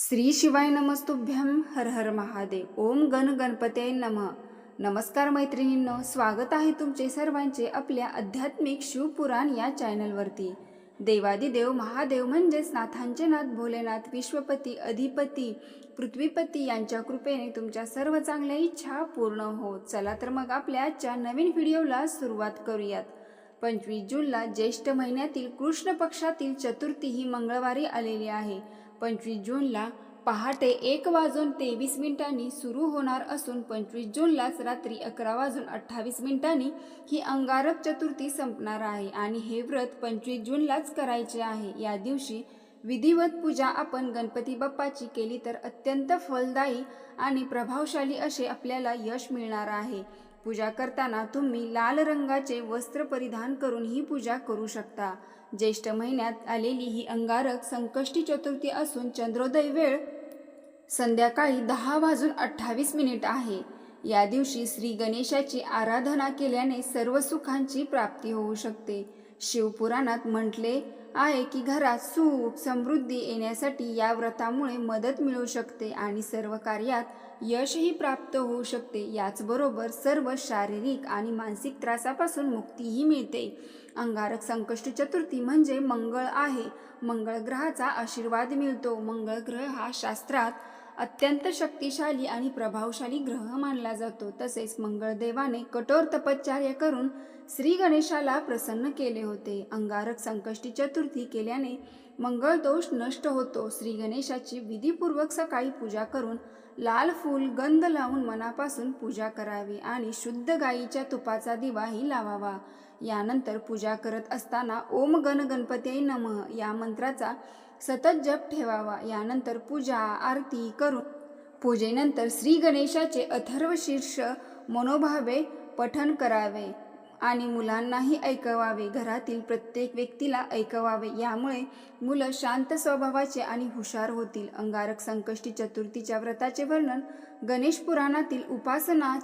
श्री शिवाय नमस्तुभ्यम हर हर महादेव. ओम गण गणपते नम. नमस्कार मैत्रिणींनो स्वागत आहे तुमचे सर्वांचे आपल्या आध्यात्मिक शिवपुराण या चॅनलवरती. देवादिदेव महादेव म्हणजेच नाथांचे नाथ भोलेनाथ विश्वपती अधिपती पृथ्वीपती यांच्या कृपेने तुमच्या सर्व चांगल्या इच्छा पूर्ण होत. चला तर मग आपल्या आजच्या नवीन व्हिडिओला सुरुवात करूयात. पंचवीस जूनला ज्येष्ठ महिन्यातील कृष्ण पक्षातील चतुर्थी ही मंगळवारी आलेली आहे. पंचवीस जूनला पहाटे एक वाजून तेवीस मिनिटांनी सुरू होणार असून पंचवीस जूनलाच रात्री अकरा वाजून अठ्ठावीस मिनिटांनी ही अंगारक चतुर्थी संपणार आहे आणि हे व्रत पंचवीस जूनलाच करायचे आहे. या दिवशी विधिवत पूजा आपण गणपती बाप्पाची केली तर अत्यंत फलदायी आणि प्रभावशाली असे आपल्याला यश मिळणार आहे. पूजा करताना तुम्ही लाल रंगाचे वस्त्र परिधान करून ही पूजा करू शकता. ज्येष्ठ महिन्यात आलेली ही अंगारक संकष्टी चतुर्थी असून चंद्रोदय वेळ संध्याकाळी दहा वाजून अठ्ठावीस मिनिट आहे. या दिवशी श्री गणेशाची आराधना केल्याने सर्व सुखांची प्राप्ती होऊ शकते. शिवपुराणात म्हटले आहे की घरात सुख समृद्धी येण्यासाठी या व्रतामुळे मदत मिळू शकते आणि सर्व कार्यात यशही प्राप्त होऊ शकते. याचबरोबर सर्व शारीरिक आणि मानसिक त्रासापासून मुक्तीही मिळते. अंगारक संकष्ट चतुर्थी म्हणजे मंगळ आहे. मंगळ ग्रहाचा आशीर्वाद मिळतो. मंगळ ग्रह हा शास्त्रात अत्यंत शक्तिशाली आणि प्रभावशाली ग्रह मानला जातो. तसेच मंगळदेवाने कठोर तपश्चर्या करून श्री गणेशाला प्रसन्न केले होते. अंगारक संकष्टी चतुर्थी केल्याने मंगळ दोष नष्ट होतो. श्री गणेशाची विधीपूर्वक सकाळी पूजा करून लाल फूल गंध लावून मनापासून पूजा करावी आणि शुद्ध गायीच्या तुपाचा दिवाही लावावा. यानंतर पूजा करत असताना ओम गण गणपती नमः या मंत्राचा सतत जप ठेवावा. यानंतर पूजा आरती करून पूजेनंतर श्री गणेशाचे अथर्व शीर्ष मनोभावे पठण करावे आणि मुलांनाही ऐकवावे. घरातील प्रत्येक व्यक्तीला ऐकवावे. यामुळे मुलं शांत स्वभावाचे आणि हुशार होतील. अंगारक संकष्टी चतुर्थीच्या व्रताचे वर्णन गणेश पुराणातील उपासना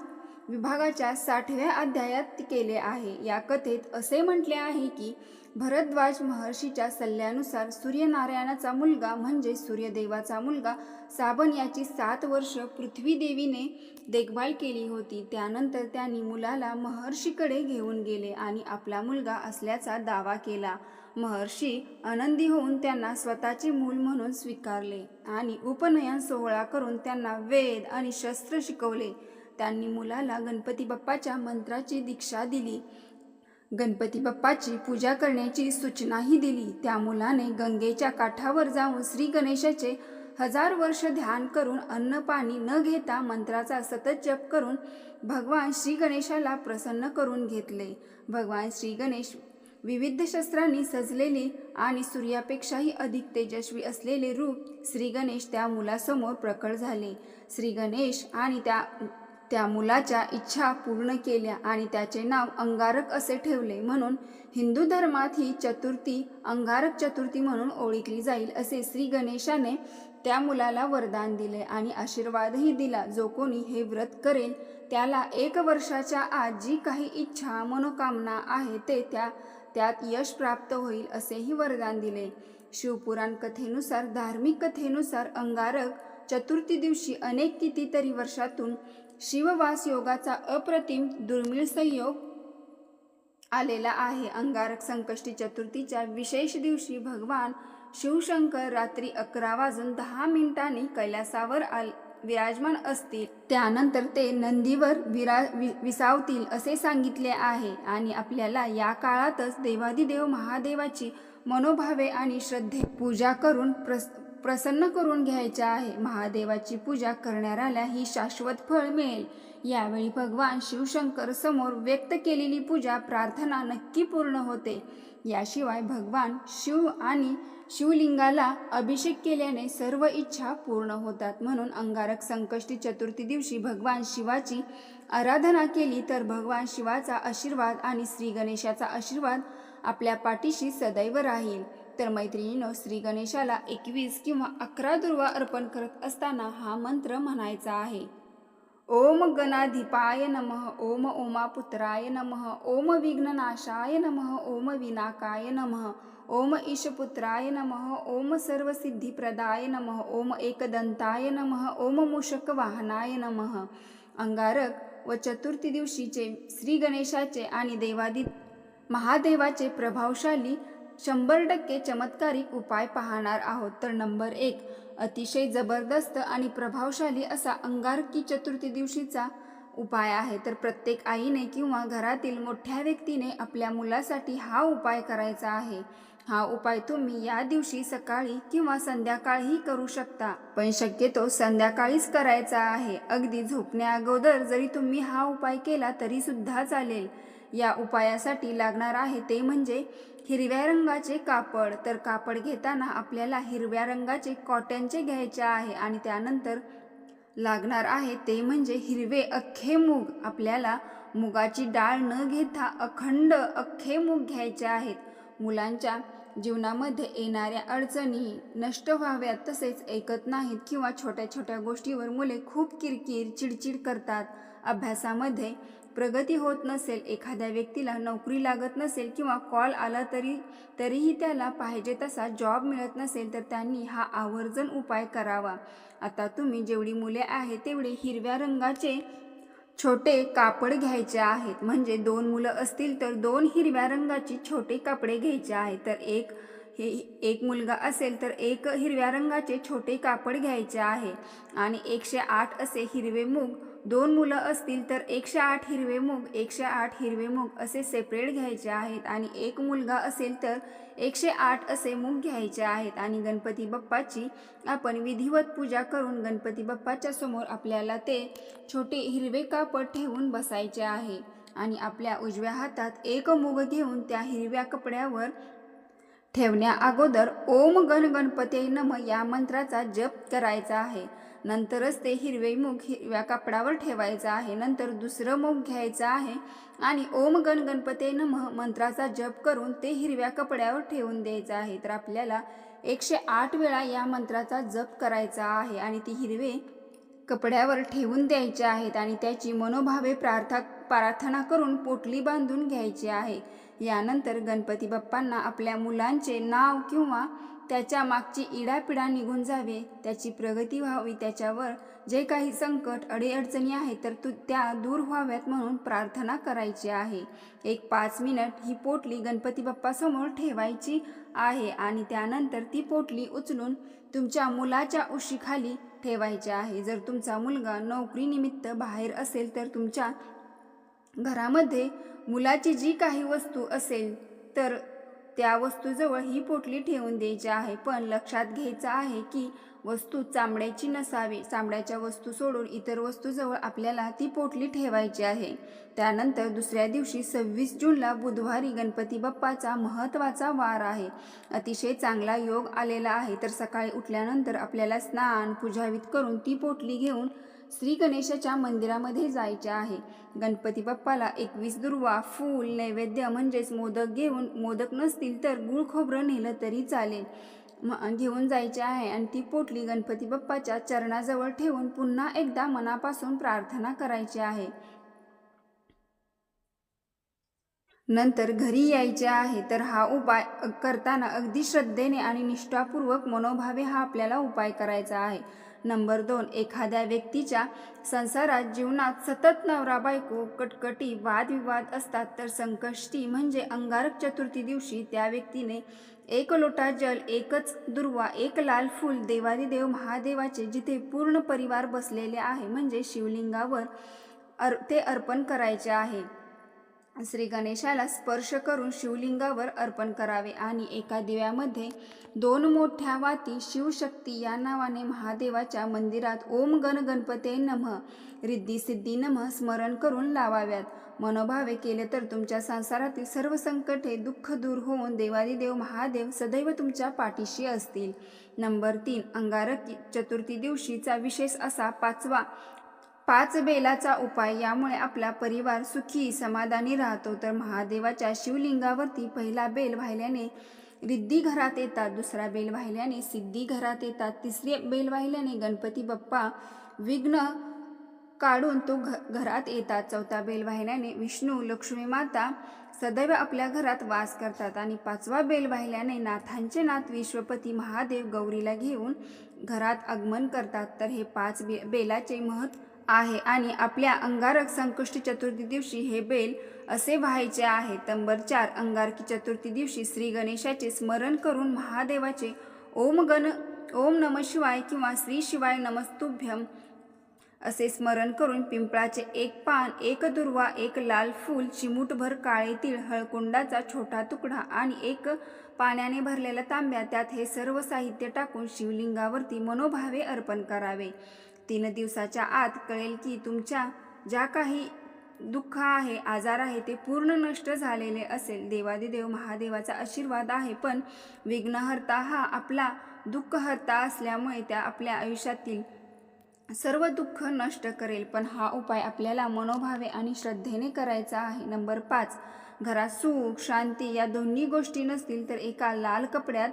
विभागाच्या साठव्या अध्यायात केले आहे. या कथेत असे म्हटले आहे की भरद्वाज महर्षीच्या सल्ल्यानुसार सूर्यनारायणाचा मुलगा म्हणजे सूर्यदेवाचा मुलगा साबन याची सात वर्ष पृथ्वीदेवीने देखभाल केली होती. त्यानंतर त्यांनी मुलाला महर्षीकडे घेऊन गेले आणि आपला मुलगा असल्याचा दावा केला. महर्षी आनंदी होऊन त्यांना स्वतःचे मूल म्हणून स्वीकारले आणि उपनयन सोहळा करून त्यांना वेद आणि शस्त्र शिकवले. त्यांनी मुलाला गणपती बाप्पाच्या मंत्राची दीक्षा दिली. गणपती बाप्पाची पूजा करण्याची सूचनाही दिली. त्या मुलाने गंगेच्या काठावर जाऊन श्री गणेशाचे हजार वर्ष ध्यान करून अन्न पाणी न घेता मंत्राचा सतत जप करून भगवान श्री गणेशाला प्रसन्न करून घेतले. भगवान श्री गणेश विविध शस्त्रांनी सजलेले आणि सूर्यापेक्षाही अधिक तेजस्वी असलेले रूप श्री गणेश त्या मुलासमोर प्रकट झाले. श्री गणेश आणि त्या त्या मुलाच्या इच्छा पूर्ण केल्या आणि त्याचे नाव अंगारक असे ठेवले म्हणून हिंदू धर्मात ही चतुर्थी अंगारक चतुर्थी म्हणून ओळखली जाईल असे श्री गणेशाने त्या मुलाला वरदान दिले आणि आशीर्वादही दिला. जो कोणी हे व्रत करेल त्याला एक वर्षाच्या आत जी काही इच्छा मनोकामना आहे ते त्या त्यात यश प्राप्त होईल असेही वरदान दिले. शिवपुराण कथेनुसार धार्मिक कथेनुसार अंगारक चतुर्थी दिवशी अनेक कितीतरी वर्षातून शिववास योगाचा अप्रतिम दुर्मिळ संयोग आलेला आहे. अंगारक संकष्टी चतुर्थीच्या विशेष दिवशी भगवान शिवशंकर रात्री अकरा वाजून दहा मिनिटांनी कैलासावर आल विराजमान असतील. त्यानंतर ते नंदीवर विरा वि विसावतील असे सांगितले आहे आणि आपल्याला या काळातच देवादिदेव महादेवाची मनोभावे आणि श्रद्धे पूजा करून प्रस प्रसन्न करून घ्यायचे आहे. महादेवाची पूजा करणाऱ्याला ही शाश्वत फळ मिळेल. यावेळी भगवान शिवशंकर समोर व्यक्त केलेली पूजा प्रार्थना नक्की पूर्ण होते. याशिवाय भगवान शिव आणि शिवलिंगाला अभिषेक केल्याने सर्व इच्छा पूर्ण होतात. म्हणून अंगारक संकष्टी चतुर्थी दिवशी भगवान शिवाची आराधना केली तर भगवान शिवाचा आशीर्वाद आणि श्री गणेशाचा आशीर्वाद आपल्या पाठीशी सदैव राहील. तर मैत्रिणीनं श्री गणेशाला एकवीस किंवा अकरा दुर्वा अर्पण करत असताना हा मंत्र म्हणायचा आहे. ओम गणाधिपाय नमः ओम ओमापुत्राय नमः ओम विघ्ननाशाय नमः ओम विनाकाय नमः ओम ईशपुत्राय नमः ओम सर्वसिद्धिप्रदाय नमः ओम एकदंताय नमः ओम मूषकवाहनाय नमः. अंगारक व चतुर्थी दिवशीचे श्री गणेशाचे आणि देवादी महादेवाचे प्रभावशाली शंभर टक्के चमत्कारिक उपाय पाहणार आहोत. तर नंबर एक अतिशय जबरदस्त आणि प्रभावशाली असा अंगारकी चतुर्थी दिवशीचा उपाय आहे. तर प्रत्येक आईने किंवा घरातील मोठ्या व्यक्तीने आपल्या मुलासाठी हा उपाय करायचा आहे. हा उपाय तुम्ही या दिवशी सकाळी किंवा संध्याकाळीही करू शकता. पण शक्यतो संध्याकाळीच करायचा आहे. अगदी झोपण्याअगोदर जरी तुम्ही हा उपाय केला तरी सुद्धा चालेल. या उपायासाठी लागणार आहे ते म्हणजे हिरव्या रंगाचे कापड. तर कापड घेताना आपल्याला हिरव्या रंगाचे कॉटनचे घ्यायचे आहे आणि त्यानंतर लागणार आहे ते म्हणजे हिरवे अख्खे मूग. आपल्याला मुगाची डाळ न घेता अखंड अख्खे मूग घ्यायचे आहेत. मुलांच्या जीवनामध्ये येणाऱ्या अडचणी नष्ट व्हाव्यात तसेच ऐकत नाहीत किंवा छोट्या छोट्या गोष्टीवर मुले खूप किरकिर चिडचिड करतात. अभ्यासामध्ये प्रगती होत नसेल एखाद्या व्यक्तीला नोकरी लागत नसेल किंवा कॉल आला तरी तरीही त्याला पाहिजे तसा जॉब मिळत नसेल तर त्यांनी हा आवर्जन उपाय करावा. आता तुम्ही जेवढी मुले आहेत तेवढे हिरव्या रंगाचे छोटे कापड घ्यायचे आहेत. म्हणजे दोन मुलं असतील तर दोन हिरव्या रंगाची छोटे कापडे घ्यायचे आहेत. तर एक हे एक मुलगा असेल तर एक हिरव्या रंगाचे छोटे कापड घ्यायचे आहे. आणि एकशे आठ असे हिरवे मूग दोन मुलं असतील तर एकशे आठ हिरवे मूग एकशे आठ हिरवे मूग असे सेपरेट घ्यायचे आहेत. आणि एक मुलगा असेल तर एकशे आठ असे मूग घ्यायचे आहेत. आणि गणपती बाप्पाची आपण विधिवत पूजा करून गणपती बाप्पाच्या समोर आपल्याला ते छोटे हिरवे कापड ठेवून बसायचे आहे. आणि आपल्या उजव्या हातात एक मूग घेऊन त्या हिरव्या कपड्यावर ठेवण्या अगोदर ओम गण गणपते नम या मंत्राचा जप करायचा आहे. नंतरच ते हिरवे मूग हिरव्या कापडावर ठेवायचं आहे. नंतर दुसरं मूग घ्यायचं आहे आणि ओम गण गणपते नम मंत्राचा जप करून ते हिरव्या कपड्यावर ठेवून द्यायचं आहे. तर आपल्याला एकशे आठ वेळा या मंत्राचा जप करायचा आहे आणि ती हिरवे कपड्यावर ठेवून द्यायचे आहेत आणि त्याची मनोभावे प्रार्थना प्रार्थना करून पोटली बांधून घ्यायची आहे. यानंतर गणपती बाप्पांना आपल्या मुलांचे नाव किंवा त्याच्या मागची इडापिडा निघून जावे. त्याची प्रगती व्हावी. त्याच्यावर जे काही संकट अडीअडचणी आहेत तर तू त्या दूर व्हाव्यात म्हणून प्रार्थना करायची आहे. एक पाच मिनिट ही पोटली गणपती बाप्पासमोर ठेवायची आहे आणि त्यानंतर ती पोटली उचलून तुमच्या मुलाच्या उशीखाली ठेवायची आहे. जर तुमचा मुलगा नोकरीनिमित्त बाहेर असेल तर तुमच्या घरामध्ये मुलाची जी काही वस्तू असेल तर त्या वस्तूजवळ ही पोटली ठेवून द्यायची आहे. पण लक्षात घ्यायचं आहे की वस्तू चामड्याची नसावी चामड्याच्या वस्तू सोडून इतर वस्तूजवळ आपल्याला ती पोटली ठेवायची आहे. त्यानंतर दुसऱ्या दिवशी सव्वीस जूनला बुधवारी गणपती बाप्पाचा महत्त्वाचा वार आहे. अतिशय चांगला योग आलेला आहे तर सकाळी उठल्यानंतर आपल्याला स्नान पूजावित करून ती पोटली घेऊन श्री गणेशाच्या मंदिरामध्ये जायचे आहे. गणपती बाप्पाला एकवीस दुर्वा फूल नैवेद्य म्हणजेच मोदक घेऊन मोदक नसतील तर गुळ खोबरं नेलं तरी चालेल. म घेऊन जायचे आहे आणि ती पोटली गणपती बाप्पाच्या चरणाजवळ ठेवून पुन्हा एकदा मनापासून प्रार्थना करायची आहे. नंतर घरी यायचे आहे तर हा उपाय करताना अगदी श्रद्धेने आणि निष्ठापूर्वक मनोभावे हा आपल्याला उपाय करायचा आहे. नंबर दोन एखाद्या व्यक्तीच्या संसारात जीवनात सतत नवरा बायको कटकटी वादविवाद असतात तर संकष्टी म्हणजे अंगारक चतुर्थी दिवशी त्या व्यक्तीने एक लोटा जल एकच दुर्वा एक लाल फूल देवादिदेव महादेवाचे जिथे पूर्ण परिवार बसलेले आहे म्हणजे शिवलिंगावर अर ते अर्पण करायचे आहे. श्री गणेशाला स्पर्श करून शिवलिंगावर अर्पण करावे आणि एका दिव्यामध्ये दोन मोठ्या वाती शिवशक्ती या नावाने महादेवाच्या मंदिरात ओम गण गणपते नम रिद्धी सिद्धी नम स्मरण करून लावाव्यात. मनोभावे केले तर तुमच्या संसारातील सर्व संकटे दुःख दूर होऊन देवादिदेव महादेव सदैव तुमच्या पाठीशी असतील. नंबर तीन अंगारकी चतुर्थी दिवशीचा विशेष असा पाचवा पाच बेलाचा उपाय यामुळे आपला परिवार सुखी समाधानी राहतो. तर महादेवाच्या शिवलिंगावरती पहिला बेल वाहिल्याने रिद्धी घरात येतात दुसरा बेल वाहिल्याने सिद्धी घरात येतात तिसरी बेल वाहिल्याने गणपती बाप्पा विघ्न काढून तो घ घरात येतात. चौथा बेल वाहिल्याने विष्णू लक्ष्मी माता सदैव आपल्या घरात वास करतात आणि पाचवा बेल वाहिल्याने नाथांचे नाथ विश्वपती महादेव गौरीला घेऊन घरात आगमन करतात. तर हे पाच बे बेलाचे महत्त्व आहे आणि आपल्या अंगारक संकष्टी चतुर्थी दिवशी हे बेल असे व्हायचे आहे. नंबर चार अंगारकी चतुर्थी दिवशी श्री गणेशाचे स्मरण करून महादेवाचे ओम गण ओम नम शिवाय किंवा श्री शिवाय नमस्तुभ्यम असे स्मरण करून पिंपळाचे एक पान एक दुर्वा एक लाल फूल चिमूटभर काळे तीळ हळकुंडाचा छोटा तुकडा आणि एक पाण्याने भरलेला तांब्या त्यात हे सर्व साहित्य टाकून शिवलिंगावरती मनोभावे अर्पण करावे. तीन दिवसाच्या आत कळेल की तुमच्या ज्या काही दुःख आहे आजार आहे ते पूर्ण नष्ट झालेले असेल. देवादिदेव महादेवाचा आशीर्वाद आहे पण विघ्नहर्ता हा आपला दुःखहर्ता असल्यामुळे त्या आपल्या आयुष्यातील सर्व दुःख नष्ट करेल. पण हा उपाय आपल्याला मनोभावे आणि श्रद्धेने करायचा आहे. नंबर पाच घरात सुख शांती या दोन्ही गोष्टी नसतील तर एका लाल कपड्यात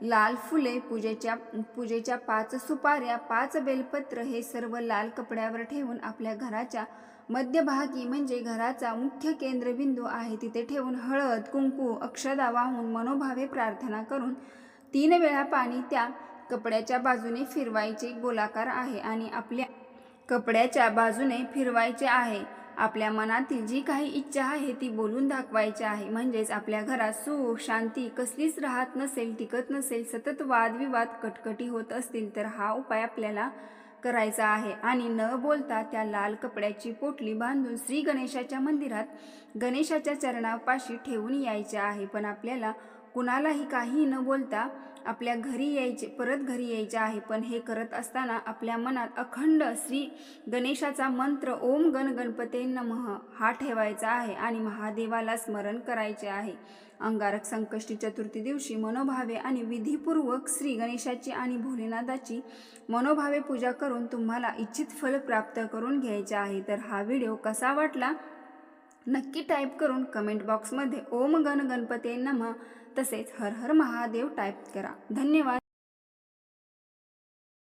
लाल फुले पूजेच्या पूजेच्या पाच सुपाऱ्या पाच बेलपत्र हे सर्व लाल कपड्यावर ठेवून आपल्या घराच्या मध्यभागी म्हणजे घराचा मुख्य केंद्रबिंदू आहे. तिथे ठेवून हळद कुंकू अक्षदा वाहून मनोभावे प्रार्थना करून तीन वेळा पाणी त्या कपड्याच्या बाजूने फिरवायचे गोलाकार आहे आणि आपल्या कपड्याच्या बाजूने फिरवायचे आहे. आपल्या मनातील जी काही इच्छा आहे ती बोलून दाखवायची आहे. म्हणजेच आपल्या घरात सुख शांती कसलीच राहत नसेल टिकत नसेल सतत वादविवाद कटकटी होत असतील तर हा उपाय आपल्याला करायचा आहे. आणि न बोलता त्या लाल कपड्याची पोटली बांधून श्री गणेशाच्या मंदिरात गणेशाच्या चरणापाशी ठेवून यायचे आहे. पण आपल्याला कुणालाही काही न बोलता आपल्या घरी यायचे परत घरी यायचे आहे. पण हे करत असताना आपल्या मनात अखंड श्री गणेशाचा मंत्र ओम गण गणपते नमः हा ठेवायचा आहे आणि महादेवाला स्मरण करायचे आहे. अंगारक संकष्टी चतुर्थी दिवशी मनोभावे आणि विधीपूर्वक श्री गणेशाची आणि भोलेनाथाची मनोभावे पूजा करून तुम्हाला इच्छित फल प्राप्त करून घ्यायचे आहे. तर हा व्हिडिओ कसा वाटला? नक्की टाईप करून कमेंट बॉक्समध्ये ओम गण गणपते नमः तसेच हर हर महादेव टाईप करा. धन्यवाद.